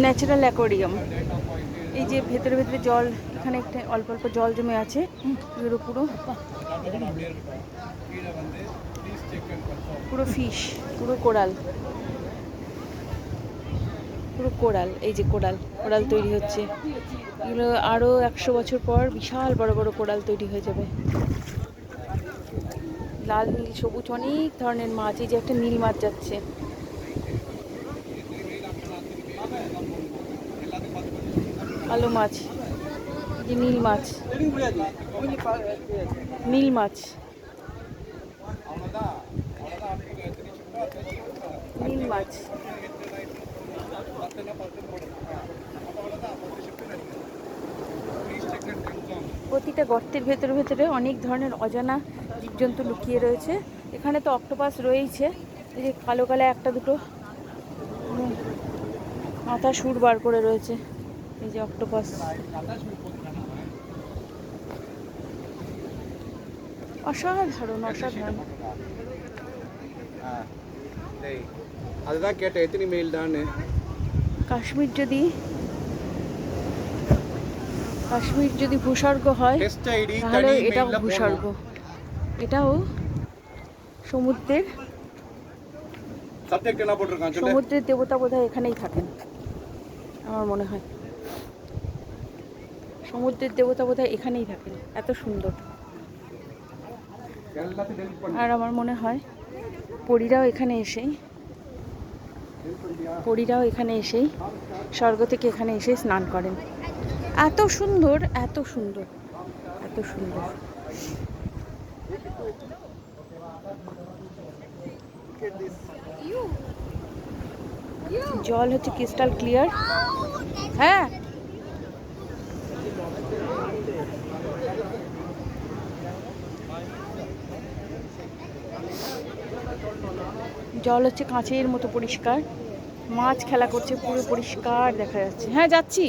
Natural aquarium এই যে ভেতরে ভেতরে জল, এখানে একটা অল্প অল্প জল জমে আছে। পুরো পুরো। পুরো ফিশ, পুরো কোরাল পুরো কোরাল এই যে কোরাল কোরাল তৈরি হচ্ছে। এগুলো আরও একশো বছর পর বিশাল বড় বড় কোরাল তৈরি হয়ে যাবে। লাল, নীল, সবুজ, অনেক ধরনের মাছ। এই যে একটা নীল মাছ যাচ্ছে। কালো মাছ যে নীল মাছ। নীল মাছ। নীল মাছ। প্রতিটা গর্তের ভেতরে ভেতরে অনেক ধরনের অজানা জীবজন্তু লুকিয়ে রয়েছে। এখানে তো অক্টোপাস রয়েইছে। এই যে কালো কালো একটা দুটো মাথা সুর বার করে রয়েছে। এই যে অক্টোপাস অসাধারণ অসাধারণ அதுதான் கேட்டேன் எத்தனை மெயில் தான் কাশ্মীর যদি কাশ্মীর যদি ভূস্বর্গ হয় டெஸ்ட் ஐடி তাহলে தனி এটাও மெயில்ல ভূস্বর্গ போடணும் এটাও সমুদ্রের சப்ஜெக்ட் என்ன போட்டிருக்கான் சொல்லு সমুদ্রের দেবতা বোধহয় এখানেই থাকেন আমার মনে হয় সমুদ্রের দেবতা বোধহয় এখানেই থাকেন। এত সুন্দর। আর আমার মনে হয়, পরীরাও এখানে এসেই, পরীরাও এখানে এসেই, স্বর্গ থেকে এখানে এসে স্নান করেন। এত সুন্দর এত সুন্দর এত সুন্দর। জল হচ্ছে ক্রিস্টাল ক্লিয়ার হ্যাঁ? জল হচ্ছে কাঁচের মতো পরিষ্কার। মাছ খেলা করছে পুরো পরিষ্কার দেখা যাচ্ছে। হ্যাঁ যাচ্ছি।